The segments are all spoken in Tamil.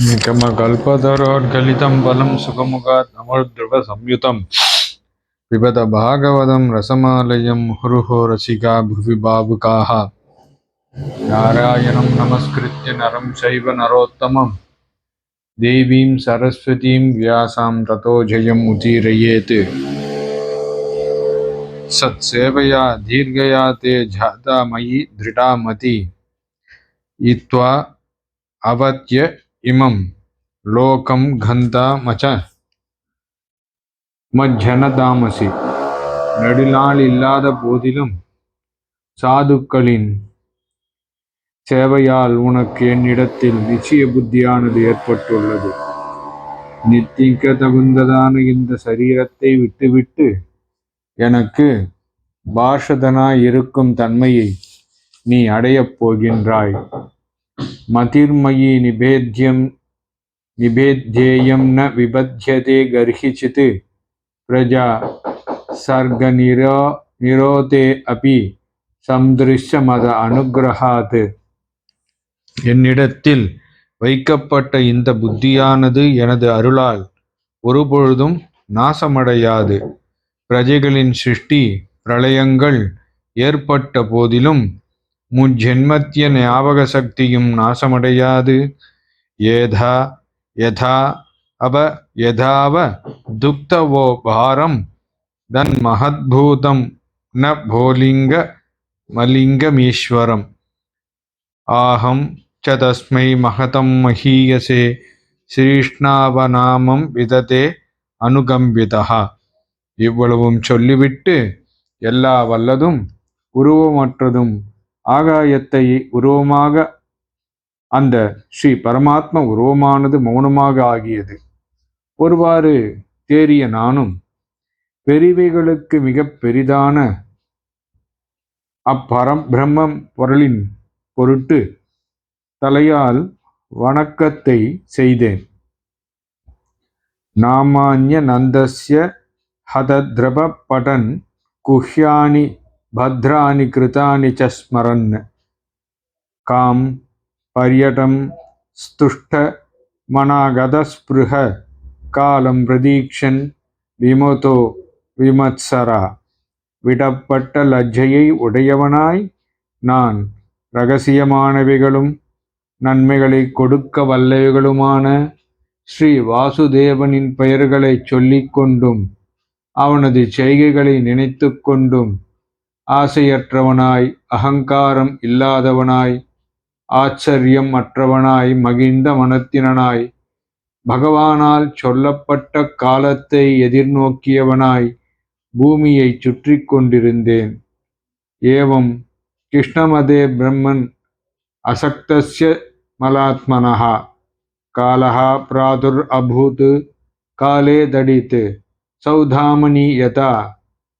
निगमकल्पतरोद्गलितं सुखमुखात् अमृद्रवसंयुतं पिबत भागवतं रसमालयं मुहुरुः रसिका भुवि भावुकाः नारायणं नमस्कृत्य नरं चैव नरोत्तमं देवीं सरस्वतीं व्यासां ततो जयम् उदीरयेत्। सत्सेवया दीर्घया ते जाता मयि दृढा मति इत्वा अवत्य இமம் லோகம் கந்தா மச்ச மஜ்ஜனதாமசி நெடுநாள் இல்லாத போதிலும் சாதுக்களின் சேவையால் உனக்கு என்னிடத்தில் நிச்சய புத்தியானது ஏற்பட்டுள்ளது நித்திக்க தகுந்ததான இந்த சரீரத்தை விட்டுவிட்டு எனக்கு பாஷதனாய் இருக்கும் தன்மையை நீ அடையப் போகின்றாய்। மதிர்மயி நிபேத்யம் நிபேத்யேயம் ந விபத்யதே கர்ஹிச்சித். பிரஜா சர்க நிரோ நிரோதே அபி சம்திருஷ்ட மத அனுகிரகாது என்னிடத்தில் வைக்கப்பட்ட இந்த புத்தியானது எனது அருளால் ஒருபொழுதும் நாசமடையாது. பிரஜைகளின் சிருஷ்டி பிரளயங்கள் ஏற்பட்ட போதிலும் முஜென்மத்திய ஞாபக சக்தியும் நாசமடையாது. ஏதா யதா அப யதாவ துக்தவோ பாரம் தன் மகத்பூதம் ந போலிங்க மலிங்கமீஸ்வரம். ஆஹம் ச தஸ்மை மகதம் மகீயசே ஸ்ரீஷ்ணாவநாமம் விததே அனுகம்பிதா இவ்வளவும் சொல்லிவிட்டு எல்லா வல்லதும் உருவமற்றதும் ஆகாயத்தை உருவமாக அந்த ஸ்ரீ பரமாத்ம உருவமானது மௌனமாக ஆகியது. ஒருவாறு தேறிய நானும் பெரிவைகளுக்கு மிக பெரிதான அப்பரம் பிரம்மம் பொருளின் பொருட்டு தலையால் வணக்கத்தை செய்தேன். நாமான்ய நந்தஸ்ய ஹதத்ரப படன் குஹ்யானி भद्राणि कृतानि च स्मरन् कां पर्यटं स्तुष्टमनागतस्पृह காலம் பிரதீக்ஷன் விமதோ விமத்சரா விடப்பட்ட லஜ்ஜையை உடையவனாய் நான் ரகசியமானவைகளும் நன்மைகளை கொடுக்க வல்லவைகளுமான ஸ்ரீ வாசுதேவனின் பெயர்களைச் சொல்லிக் கொண்டும் அவனது செய்கைகளை நினைத்து கொண்டும் ஆசையற்றவனாய் அகங்காரம் இல்லாதவனாய் ஆச்சரியம் அற்றவனாய் மகிழ்ந்த மனத்தினனாய் பகவானால் சொல்லப்பட்ட காலத்தை எதிர்நோக்கியவனாய் பூமியை சுற்றி கொண்டிருந்தேன். ஏவம் கிருஷ்ணமதே பிரம்மன் அசக்தஸ்ய மலாத்மனஹா. காலஹா பிராதுர் அபூத் காலே தடித்து சௌதாமணி யதா.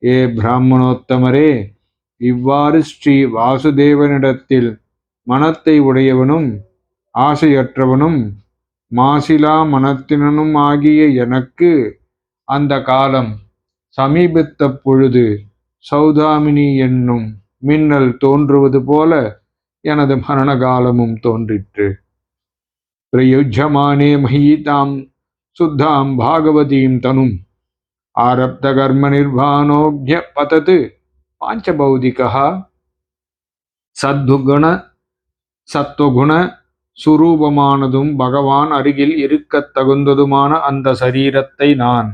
ஏ பிராமணோத்தமரே இவ்வாறு ஸ்ரீ வாசுதேவனிடத்தில் மனத்தை உடையவனும் ஆசையற்றவனும் மாசிலா மனத்தினனும் ஆகிய எனக்கு அந்த காலம் சமீபித்த பொழுது சௌதாமினி என்னும் மின்னல் தோன்றுவது போல எனது மரண காலமும் தோன்றிற்று. பிரயுஜமானே மஹீதாம் சுத்தாம் பாகவதீம் தனும் ஆரப்த கர்ம நிர்வாணோக்ய பதத்து பாஞ்சபௌதிகா சத்துகுண சத்துவகுண சுரூபமானதும் பகவான் அருகில் இருக்கத் தகுந்ததுமான அந்த சரீரத்தை நான்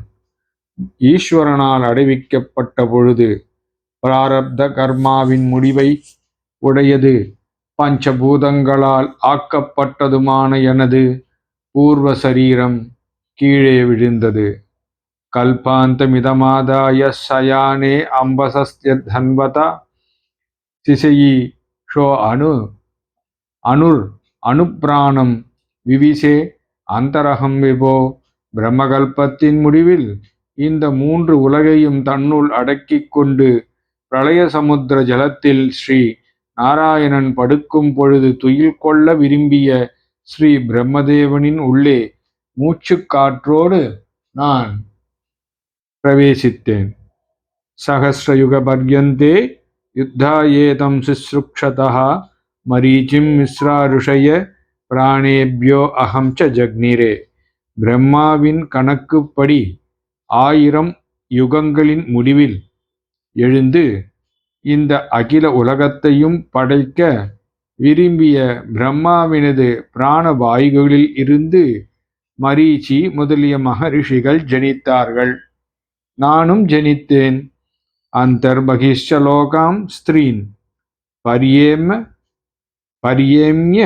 ஈஸ்வரனால் அடைவிக்கப்பட்ட பொழுது பிராரப்த கர்மாவின் முடிவை உடையது பஞ்சபூதங்களால் ஆக்கப்பட்டதுமான எனது பூர்வ சரீரம் கீழே விழுந்தது. கல்பாந்தமிதமாதாய சயானே அம்பசஸ்யன்வத சிசயி ஷோ அணு அணுர் அணுப்பிராணம் விவிசே அந்தரகம் விபோ. பிரம்மகல்பத்தின் முடிவில் இந்த மூன்று உலகையும் தன்னுள் அடக்கிக் கொண்டு பிரளய சமுத்திர ஜலத்தில் ஸ்ரீ நாராயணன் படுக்கும் பொழுது துயில் கொள்ள விரும்பிய ஸ்ரீ பிரம்மதேவனின் உள்ளே மூச்சுக்காற்றோடு நான் பிரவேசித்தேன் சகசிரயுக பர்யந்தே யுத்தாயேதம் சுஸ்ருக்ஷதா மரீச்சிம் மிஸ்ரா ருஷய பிராணேபியோ அகம் ச ஜக்னிரே பிரம்மாவின் கணக்குப்படி ஆயிரம் யுகங்களின் முடிவில் எழுந்து இந்த அகில உலகத்தையும் படைக்க விரும்பிய பிரம்மாவினது பிராண வாயுகளில் இருந்து மரீச்சி முதலிய மகரிஷிகள் ஜனித்தார்கள். நானும் ஜனித்தேன். அந்தர்பகிஷ்டலோகாம் ஸ்திரீன். பரியேம பரியேமிய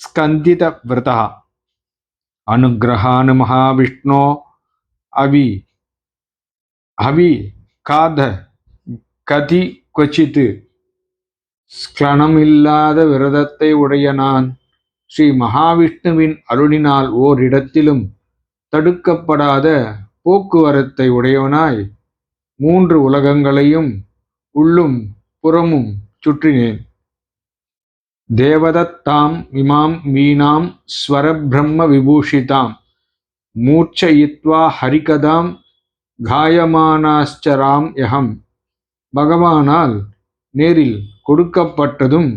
ஸ்கந்தித விரதா. அனுகிரகானு மகாவிஷ்ணோ அவி அவி காத கதி கொச்சித்து ஸ்கலனமில்லாத விரதத்தை உடைய நான் ஸ்ரீ மகாவிஷ்ணுவின் அருளினால் ஓரிடத்திலும் தடுக்கப்படாத போக்குவரத்தை உடையவனாய் மூன்று உலகங்களையும் உள்ளும் புறமும் சுற்றினேன். தேவதத்தாம் இமாம் வீணாம் ஸ்வரபிரம்ம விபூஷிதாம் மூர்ச்சயித்வா ஹரிகதாம் காயமானாச்சராம் யகம் பகவானால் நேரில் கொடுக்கப்பட்டதும்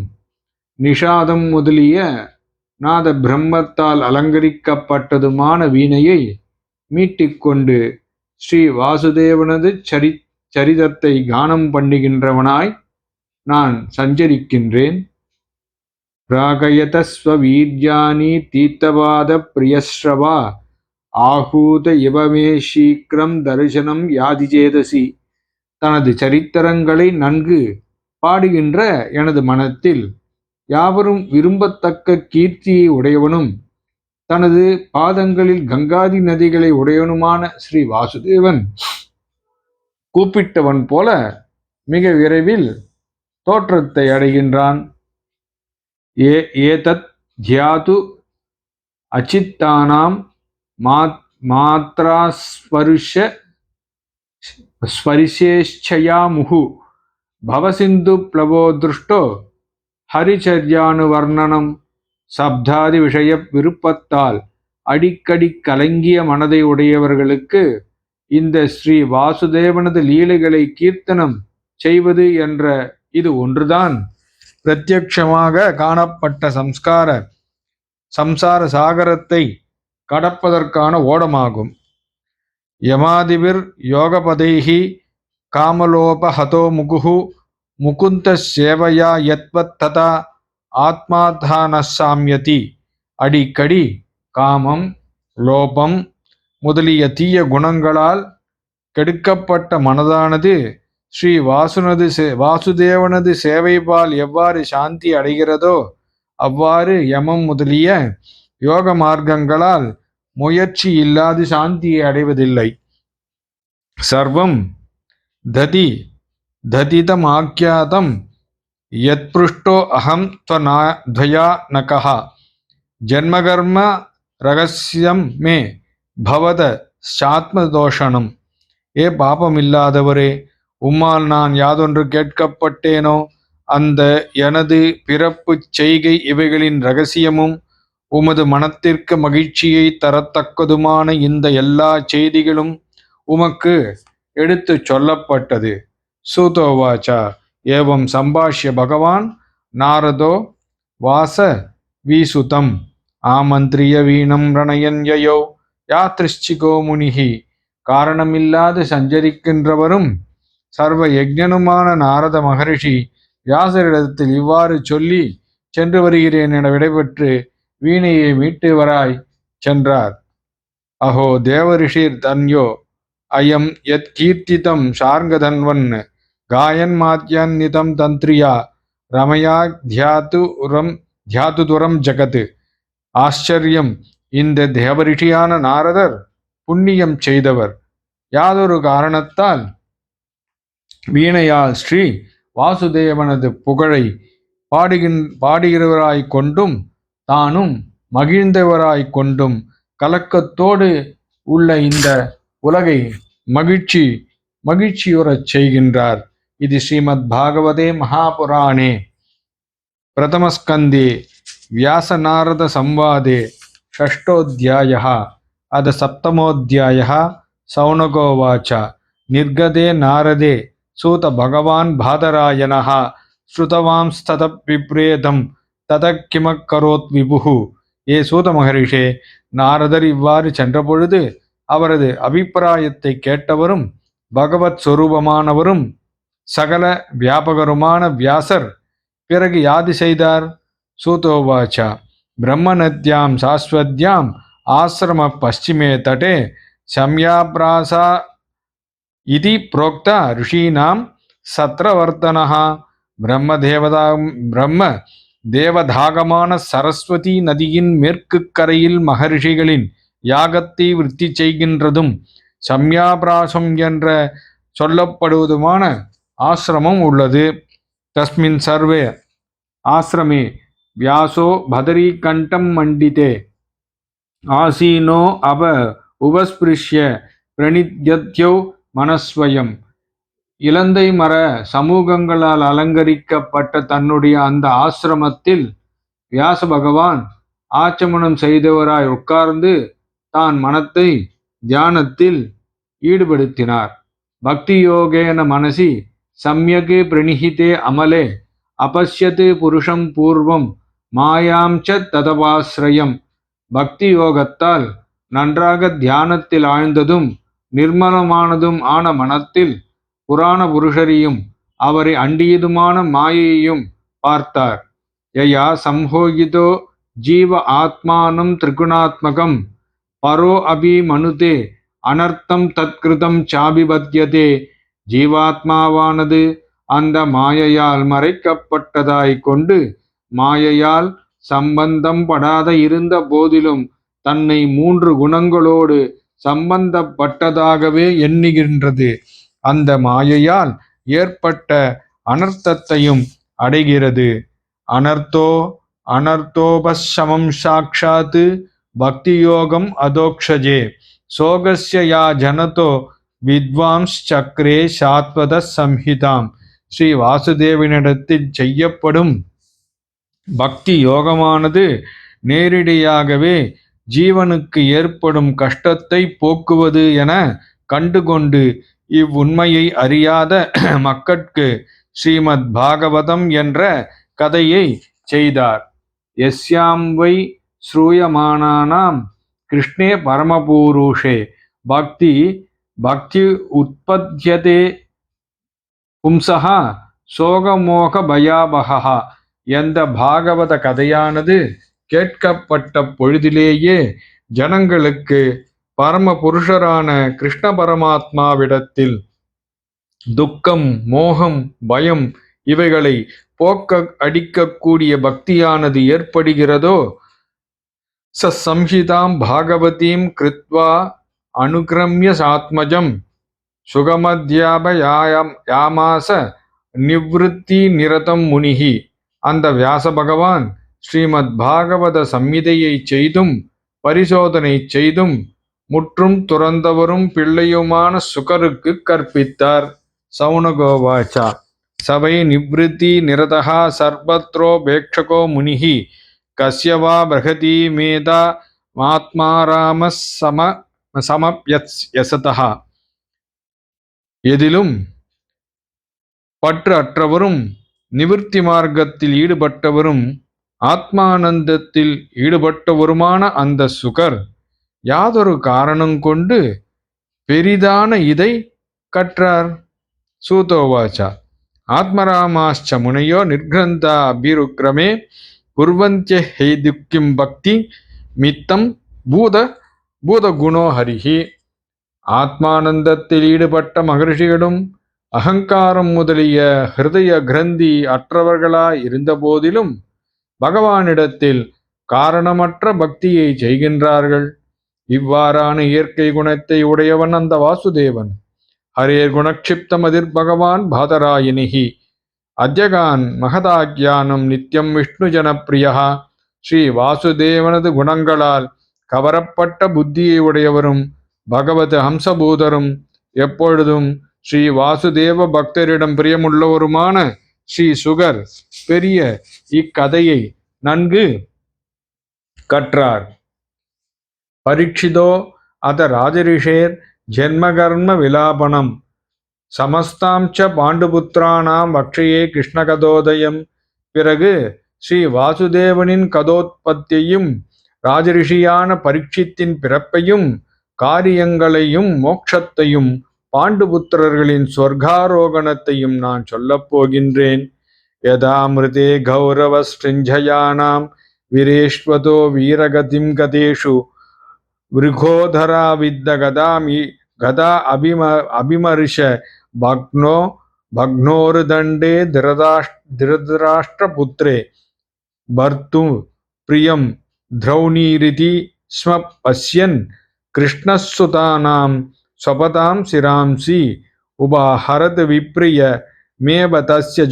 நிஷாதம் முதலிய நாத பிரம்மத்தால் அலங்கரிக்கப்பட்டதுமான வீணையை மீட்டிக்கொண்டு ஸ்ரீ வாசுதேவனது சரி சரிதத்தை கானம் பண்ணுகின்றவனாய் நான் சஞ்சரிக்கின்றேன். ராகயதஸ்வீர்யானி தீர்த்தவாத பிரியஸ்ரவா ஆகூத இவமே சீக்கிரம் தரிசனம் யாதிஜேதசி தனது சரித்திரங்களை நன்கு பாடுகின்ற எனது மனத்தில் யாவரும் விரும்பத்தக்க கீர்த்தியை உடையவனும் தனது பாதங்களில் கங்காதி நதிகளை உடையனுமான ஸ்ரீ வாசுதேவன். கூப்பிட்டவன் போல மிக விரைவில் தோற்றத்தை அடைகின்றான். ஏ ஏதத் தியாது அச்சித்தானாம் மாத் மாத்ராஸ்பருஷ ஸ்பரிசேஷ்சயா முகு பவசிந்து பிளவோ திருஷ்டோ ஹரிச்சர்யானுவர்ணனம். சப்தாதி விஷய விருப்பத்தால் அடிக்கடி கலங்கிய மனதை உடையவர்களுக்கு இந்த ஸ்ரீ வாசுதேவனது லீலைகளை கீர்த்தனம் செய்வது என்ற இது ஒன்றுதான். பிரத்யக்ஷமாக காணப்பட்ட சம்ஸ்கார சம்சார சாகரத்தை கடப்பதற்கான ஓடமாகும். யமாதிபிர் யோகபதைஹி காமலோபஹதோ முகுஹு முகுந்த சேவையா யத்வத் ததா ஆத்மாதானசாமியதி அடிக்கடி காமம் லோபம் முதலிய தீய குணங்களால் கெடுக்கப்பட்ட மனதானது ஸ்ரீ வாசுனது சே- வாசுதேவனது சேவைபால் எவ்வாறு சாந்தி அடைகிறதோ அவ்வாறு யமம் முதலிய யோக மார்க்கங்களால் முயற்சி இல்லாது சாந்தியை அடைவதில்லை. சர்வம் ததி ததிதம் ஆக்கியாதம் யத்பృష్టோ அகம் துவயா நகா ஜன்மகர்ம ரகசியம் மே பவத சாத்மதோஷனம் ஏ பாபம் இல்லாதவரே உம்மால் நான் யாதொன்று கேட்கப்பட்டேனோ அந்த எனது பிறப்பு செய்கை இவைகளின் ரகசியமும் உமது மனத்திற்கு மகிழ்ச்சியை தரத்தக்கதுமான இந்த எல்லா செய்திகளும் உமக்கு எடுத்து சொல்லப்பட்டது. சூதோவாச்சா. ஏவம் சம்பாஷ்ய பகவான் நாரதோ வாச வீசுதம் ஆமந்திரிய வீணம் ரணயன் யயோ யாத்ரிஷ்சிகோ முனிகி காரணமில்லாது சஞ்சரிக்கின்றவரும் சர்வ யஜ்ஞனுமான நாரத மகரிஷி வியாசரிடத்தில் இவ்வாறு சொல்லி சென்று வருகிறேன் என விடைபெற்று வீணையை மீட்டு வராய் சென்றார். அஹோ தேவரிஷிர் தன்யோ அயம் யத் கீர்த்திதம் சார்ங்கதன்வன் காயன் மாத்யான்னிதம் தந்திரியா ரமயா தியாதுரம் தியாதுதுரம் ஜகத் ஆச்சரியம் இந்த தேவரிஷியான நாரதர் புண்ணியம் செய்தவர்। யாதொரு காரணத்தால் வீணையால் ஸ்ரீ வாசுதேவனது புகழை பாடுகின் பாடுகிறவராய்க் கொண்டும் தானும் மகிழ்ந்தவராய்க் கொண்டும் கலக்கத்தோடு உள்ள இந்த உலகை மகிழ்ச்சி மகிழ்ச்சியுறச் செய்கின்றார். ఇది శ్రీమద్భాగవతే మహాపురాణే ప్రథమస్కందే వ్యాసనారద సంవాదే షష్టోధ్యాయ అద సప్తమోధ్యాయ సౌనగోవాచ నిర్గదే నారదే సూత భగవాన్ బాదరాయణ శ్రుతవాంస్తత విప్రేతం தத கிமக்கரோத் விபுகு ஏ சூத மகரிஷே நாரதர் இவ்வாறு சென்றபொழுது அவரது அபிப்பிராயத்தை கேட்டவரும் பகவத் சொரூபமானவரும் சகல வியாபகருமான வியாசர் பிறகு யாது செய்தார்? சூதோவாச்சா பிரம்மநத்தியாம் சாஸ்வத்யாம் ஆசிரம பஷ்சிமே தட்டே சம்யாபிராசா இது புரோக்தா ரிஷீனாம் சத்ரவர்த்தனா பிரம்மதேவதா பிரம்ம தேவதாகமான சரஸ்வதி நதியின் மேற்கு கரையில் மகரிஷிகளின் யாகத்தை விருத்தி செய்கின்றதும் சம்யாபிராசம் என்ற சொல்லப்படுவதுமான ஆசிரமம் உள்ளது. தஸ்மின் சர்வே. ஆசிரமே. வியாசோ பதரீகண்டம் மண்டிதே. ஆசீனோ அப உபஸ்பிருஷ்ய பிரணித்யத்யோ மனஸ்வயம். இலந்தை மர சமூகங்களால் அலங்கரிக்கப்பட்ட தன்னுடைய அந்த ஆசிரமத்தில் வியாச பகவான் ஆச்சமனம் செய்தவராய் உட்கார்ந்து தான் மனத்தை தியானத்தில் ஈடுபடுத்தினார். பக்தி யோகேன மனசி சமயக் பிரணிஹிதே அமலே அபஷ்யத்து புருஷம் பூர்வம் மாயாம் ச ததவாசிரயம் பக்தி யோகத்தால் நன்றாக தியானத்தில் ஆழ்ந்ததும் நிர்மலமானதும் ஆன மனத்தில் புராண புருஷரையும் அவரை அண்டியதுமான மாயையையும் பார்த்தார் யயா சம்ஹோகிதோ ஜீவ ஆத்மானம் திரிகுணாத்மகம் பரோ அபி மனுதே அனர்த்தம் தத்கிருதம் சாபிபத்தியதே ஜீவாத்மாவானது அந்த மாயையால் மறைக்கப்பட்டதாய் கொண்டு மாயையால் சம்பந்தம் படாத இருந்த போதிலும் தன்னை மூன்று குணங்களோடு சம்பந்தப்பட்டதாகவே எண்ணுகின்றது. அந்த மாயையால் ஏற்பட்ட அனர்த்தத்தையும் அடைகிறது. அனர்த்தோ அனர்த்தோபசமம் சாட்சாத்து பக்தியோகம் அதோக்ஷஜே. சோகஸ்ய யா ஜனதோ வித்வாம்ஸ் சக்ரே சாத்வத சம்ஹிதாம். ஸ்ரீ வாசுதேவனிடத்தில் செய்யப்படும் பக்தி யோகமானது நேரடியாகவே ஜீவனுக்கு ஏற்படும் கஷ்டத்தை போக்குவது என கண்டுகொண்டு இவ்வுண்மையை அறியாத மக்கட்கு ஸ்ரீமத் பாகவதம் என்ற கதையை செய்தார். எஸ்யாம் வை ஸ்ரூயமானானாம். கிருஷ்ணே பரமபூருஷே. பக்தி பக்தி உற்பத்தியதே பும்சா சோகமோக பயாபகா என்ற பாகவத கதையானது கேட்கப்பட்ட பொழுதிலேயே ஜனங்களுக்கு பரம புருஷரான கிருஷ்ண பரமாத்மாவிடத்தில் துக்கம் மோகம் பயம் இவைகளை போக்க அடிக்கக்கூடிய பக்தியானது ஏற்படுகிறதோ? ச சம்ஹிதாம் பாகவதீம் கிருத்வா அனுகிரமிய சாத்மஜம் சுகமத்யாபயாயம் யாமாச நிவத்தி நிரதம் முனிகி. அந்த வியாச பகவான் ஸ்ரீமத் பாகவத சம்மிதையை செய்தும் பரிசோதனை செய்தும் முற்றும் துறந்தவரும் பிள்ளையுமான சுகருக்கு கற்பித்தார். சவுனகோவாச்சா சபை நிவ்ருத்தி நிரதா சர்வத்ரோபேட்சகோ முனிகி. கஸ்யவா பிரகதி மேதா மாத்மாராம சம சமப்யஸ் யசதா எதிலும் பற்று அற்றவரும் நிவர்த்தி மார்க்கத்தில் ஈடுபட்டவரும் ஆத்மானந்தத்தில் ஈடுபட்டவருமான அந்த சுகர் யாதொரு காரணம் கொண்டு பெரிதான இதை கற்றார். சூதோவாச்சா. ஆத்மராமாச்ச முனையோ நிர்கிரந்தா அபிருக்ரமே குர்வந்திய ஹெய்துக்கிம் பக்தி மித்தம் பூத பூதகுணோ ஹரிஹி. ஆத்மானந்தத்தில் ஈடுபட்ட மகர்ஷிகளும் அகங்காரம் முதலிய ஹிருதய கிரந்தி அற்றவர்களாய் இருந்தபோதிலும் பகவானிடத்தில் காரணமற்ற பக்தியை செய்கின்றார்கள். இவ்வாறான இயற்கை குணத்தை உடையவன் அந்த வாசுதேவன். ஹரேர் குணக்ஷிப்தமதிர் பகவான் பாதராயினிகி. அத்யகான் மகதாக்யானம் நித்யம் விஷ்ணு ஜனப்பிரியா ஸ்ரீ வாசுதேவனது குணங்களால் கவரப்பட்ட புத்தியை உடையவரும் பகவத் ஹம்சபூதரும் எப்பொழுதும் ஸ்ரீ வாசுதேவ பக்தரிடம் பிரியமுள்ளவருமான ஸ்ரீ சுகர் பெரிய இக்கதையை நன்கு கற்றார். பரீட்சிதோ அத ராஜரிஷேர் ஜென்மகர்ம விலாபனம். சமஸ்தாம் ச பாண்டுபுத்திரானாம் வக்ஷையே கிருஷ்ணகதோதயம். பிறகு ஸ்ரீ வாசுதேவனின் கதோத்பத்தியையும் ராஜரிஷியான பரீட்சித்தின் பிறப்பையும் காரியங்களையும் மோட்சத்தையும் பாண்டுபுத்திரர்களின் சொர்க்காரோகணத்தையும் நான் சொல்லப்போகின்றேன் யதா மிருதே யதாமிருதே கௌரவஸ்ருஞ்சயானாம் வீரேஷ்வதோ வீரகதிம் கதேஷு விருகோதரா வித்த கதாமி கதா அபிம அபிமரிஷ பக்னோ பக்னோருதண்டே திருதாஷ் திருதராஷ்டிரபுத்திரே. பர்த்து பிரியம் द्रौणीरिति स्म पश्यन् कृष्णस्सुतानां स्वपतां शिरांसि उपाहरत् विप्रिय मेव तस्य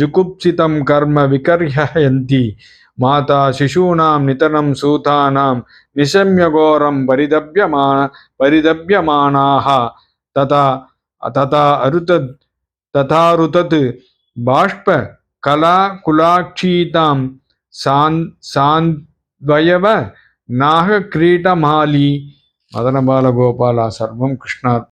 कर्म विकर्हयन्ति। माता शिशूनां नितनं सूतानां निशम्यघोरं परिदभ्यमा परिदभ्यमानाः तथा तथा अरुतत् तथारुतत् बाष्पकलाकुलाक्षीतां सान् सान् துவயவ நாகக்கிரீடமாலி மதனபாலகோபாலா சர்வம் கிருஷ்ணார்